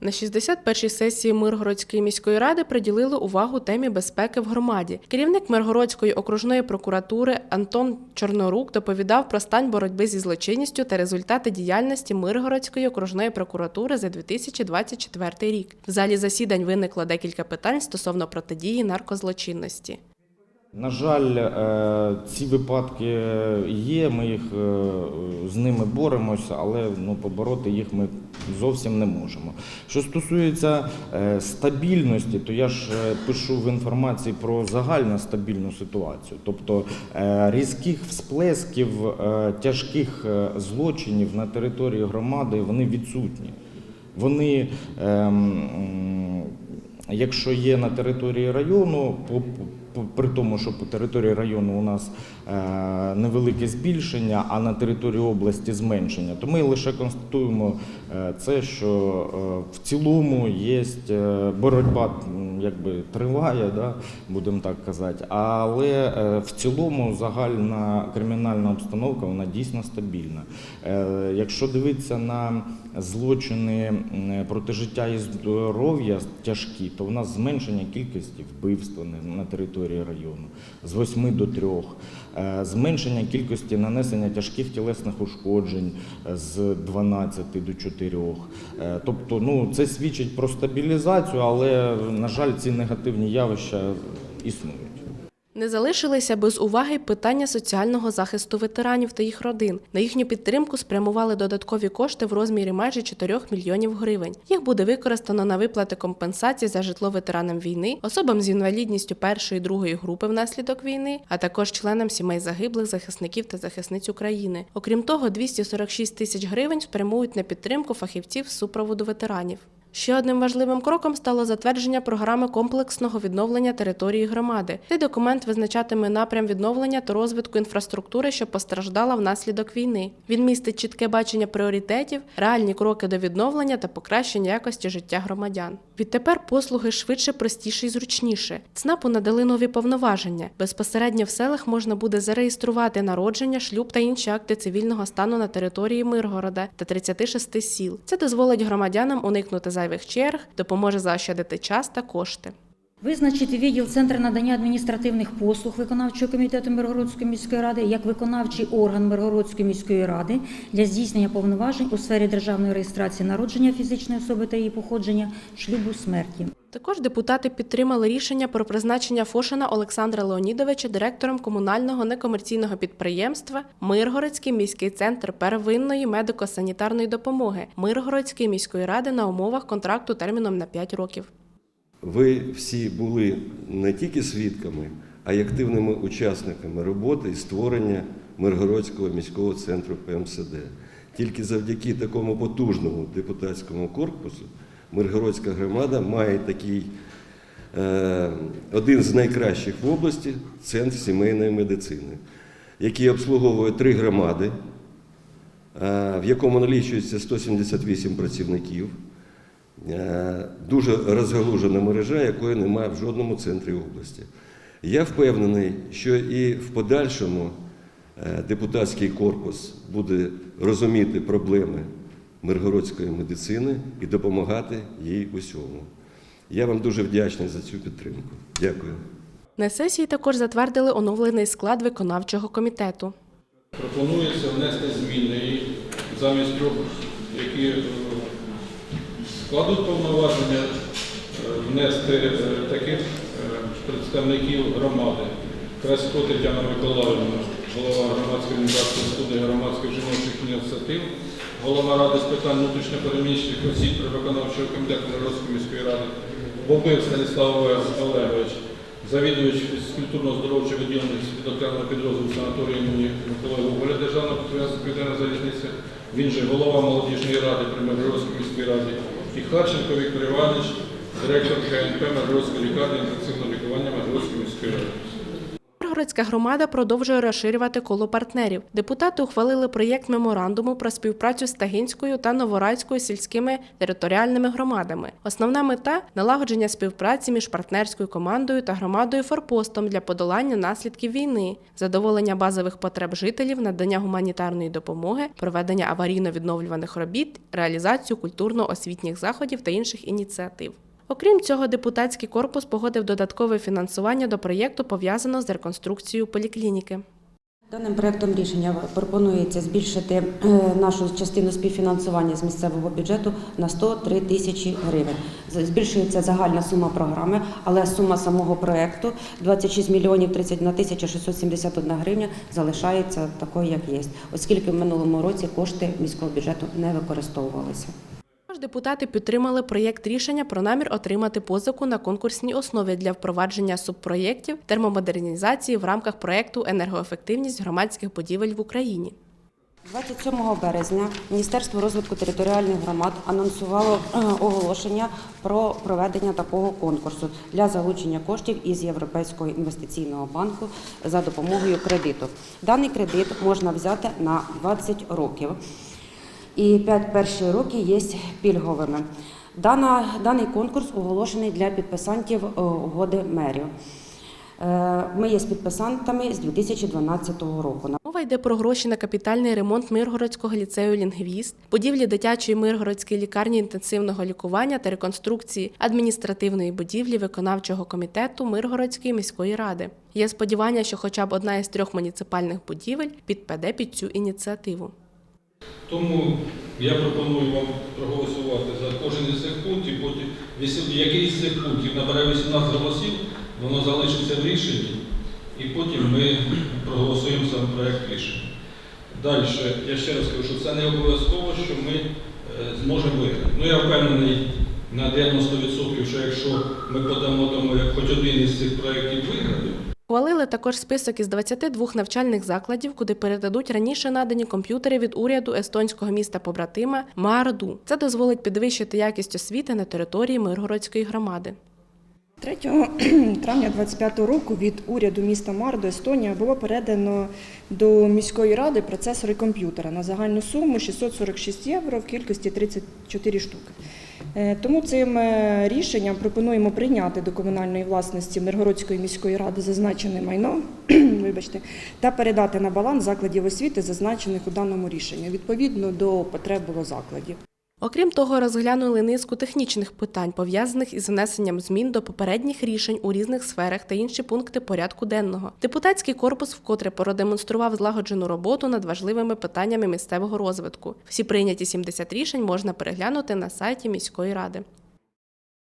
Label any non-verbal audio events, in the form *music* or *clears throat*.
На 61-й сесії Миргородської міської ради приділили увагу темі безпеки в громаді. Керівник Миргородської окружної прокуратури Антон Чорнорук доповідав про стан боротьби зі злочинністю та результати діяльності Миргородської окружної прокуратури за 2024 рік. В залі засідань виникло декілька питань стосовно протидії наркозлочинності. На жаль, е, ці випадки є, ми їх е, з ними боремося, але ну, побороти їх ми зовсім не можемо. Що стосується е, стабільності, то я ж пишу в інформації про загальну стабільну ситуацію. Тобто різких всплесків тяжких злочинів на території громади вони відсутні. Вони, ем, якщо є на території району, по- при тому, що по території району у нас е, невелике збільшення, а на території області зменшення, то ми лише констатуємо е, це, що е, в цілому є боротьба, якби триває, да, будемо так казати, але в цілому загальна кримінальна обстановка вона дійсно стабільна. Якщо дивитися на злочини проти життя і здоров'я тяжкі, то в нас зменшення кількості вбивств на- на території району з 8 до 3, Е, зменшення кількості нанесення тяжких тілесних ушкоджень е, з 12 до 4. Е, Тобто, ну це свідчить про стабілізацію, але на жаль, ці негативні явища існують. Не залишилися без уваги питання соціального захисту ветеранів та їх родин. На їхню підтримку спрямували додаткові кошти в розмірі майже 4 мільйонів гривень. Їх буде використано на виплати компенсацій за житло ветеранам війни, особам з інвалідністю першої і другої групи внаслідок війни, а також членам сімей загиблих захисників та захисниць України. Окрім того, 246 тисяч гривень спрямують на підтримку фахівців з супроводу ветеранів. Ще одним важливим кроком стало затвердження програми комплексного відновлення території громади. Цей документ визначатиме напрям відновлення та розвитку інфраструктури, що постраждала внаслідок війни. Він містить чітке бачення пріоритетів, реальні кроки до відновлення та покращення якості життя громадян. Відтепер послуги швидше, простіше і зручніше. ЦНАПу надали нові повноваження. Безпосередньо в селах можна буде зареєструвати народження, шлюб та інші акти цивільного стану на території Миргорода та 36 сіл. Це дозволить громадянам уникнути зайвих черг, допоможе заощадити час та кошти. Визначити відділ Центр надання адміністративних послуг виконавчого комітету Миргородської міської ради як виконавчий орган Миргородської міської ради для здійснення повноважень у сфері державної реєстрації народження фізичної особи та її походження, шлюбу, смерті. Також депутати підтримали рішення про призначення Фошина Олександра Леонідовича директором комунального некомерційного підприємства Миргородський міський центр первинної медико-санітарної допомоги Миргородської міської ради на умовах контракту терміном на 5 років. Ви всі були не тільки свідками, а й активними учасниками роботи і створення Миргородського міського центру ПМСД. Тільки завдяки такому потужному депутатському корпусу Миргородська громада має такий е, один з найкращих в області центр сімейної медицини, який обслуговує три громади, е, в якому налічується 178 працівників. Е, Дуже розгалужена мережа, якої немає в жодному центрі області. Я впевнений, що і в подальшому депутатський корпус буде розуміти проблеми миргородської медицини і допомагати їй усьому. Я вам дуже вдячний за цю підтримку. Дякую. На сесії також затвердили оновлений склад виконавчого комітету. Пропонується внести зміни і замість трьох, які е, складуть повноваження, е, внести е, таких представників громади. Красько Тетяна Миколаївна, голова громадської організації студії громадських жіночих ініціатив, голова ради з питань внутрішньопереміщених осіб при виконавчого комітету Миргородської міської ради, Бобив Станіслав Олегович, завідувач з культурно-здоровчого відділення відокремного підрозділу санаторії імені Миколая Гоголя Державного підприємства Південна залізниця, він же голова молодіжної ради при Миргородській міській раді, і Харченко Віктор Іванович, директор КНП Миргородської лікарні інфекційного лікування Миргородської міської ради. Миргородська громада продовжує розширювати коло партнерів. Депутати ухвалили проєкт меморандуму про співпрацю з Тагінською та Новорайською сільськими територіальними громадами. Основна мета налагодження співпраці між партнерською командою та громадою форпостом для подолання наслідків війни, задоволення базових потреб жителів, надання гуманітарної допомоги, проведення аварійно-відновлюваних робіт, реалізацію культурно-освітніх заходів та інших ініціатив. Окрім цього, депутатський корпус погодив додаткове фінансування до проєкту, пов'язаного з реконструкцією поліклініки. Даним проектом рішення пропонується збільшити е, нашу частину співфінансування з місцевого бюджету на 103 тисячі гривень. Збільшується загальна сума програми, але сума самого проекту 26 мільйонів 31 тисяча 671 гривня залишається такою, як є, оскільки в минулому році кошти міського бюджету не використовувалися. Також депутати підтримали проєкт рішення про намір отримати позику на конкурсній основі для впровадження субпроєктів термомодернізації в рамках проєкту енергоефективність громадських будівель в Україні. 27 березня Міністерство розвитку територіальних громад анонсувало е, оголошення про проведення такого конкурсу для залучення коштів із Європейського інвестиційного банку за допомогою кредиту. Даний кредит можна взяти на 20 років, і 5 перші роки є пільговими. Дана, даний конкурс оголошений для підписантів е, угоди мерів. Е, Ми є підписантами з 2012 року. Мова йде про гроші на капітальний ремонт Миргородського ліцею Лінгвіст, будівлі дитячої Миргородської лікарні інтенсивного лікування та реконструкції адміністративної будівлі виконавчого комітету Миргородської міської ради. Є сподівання, що хоча б одна із трьох муніципальних будівель підпаде під цю ініціативу. Тому я пропоную вам проголосувати за кожен із цих пунктів, потім який з цих пунктів набере 18 голосів, воно залишиться в рішенні, і потім ми проголосуємо сам проект рішення. Далі, я ще раз кажу, що це не обов'язково, що ми е, зможемо виграти. Ну я впевнений на 90%, що якщо ми подамо тому, як хоч один із цих проєктів виграти, Ухвалили також список із 22 навчальних закладів, куди передадуть раніше надані комп'ютери від уряду естонського міста побратима Маарду. Це дозволить підвищити якість освіти на території Миргородської громади. 3 *clears throat* травня 25 року від уряду міста Мардо, Естонія, було передано до міської ради процесори комп'ютера на загальну суму 646 євро в кількості 34 штуки. Е, Тому цим е, рішенням пропонуємо прийняти до комунальної власності Миргородської міської ради зазначене майно *clears throat* та передати на баланс закладів освіти, зазначених у даному рішенні, відповідно до потреб було закладів. Окрім того, розглянули низку технічних питань, пов'язаних із внесенням змін до попередніх рішень у різних сферах та інші пункти порядку денного. Депутатський корпус вкотре продемонстрував злагоджену роботу над важливими питаннями місцевого розвитку. Всі прийняті 70 рішень можна переглянути на сайті міської ради.